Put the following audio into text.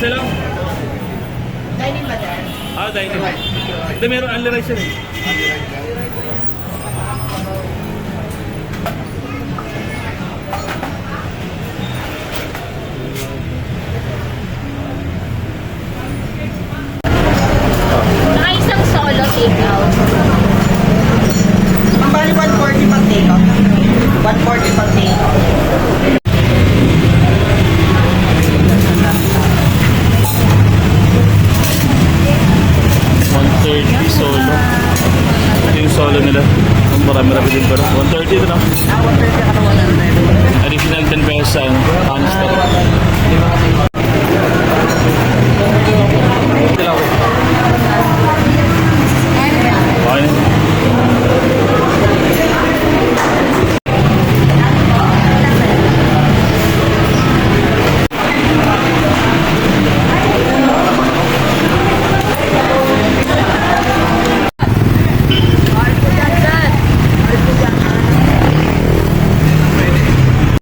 rice na lang. Dining ba dyan? Ah, dining. Hindi, meron only rice yun eh. Nakaisang solo takeout. Ang bali 140 pag takeout. 140 pag takeout. lolo nila. Ang marami marami din pala. 130 na. Ah, 130 ka na 100. Additional 10 pesos sa ano.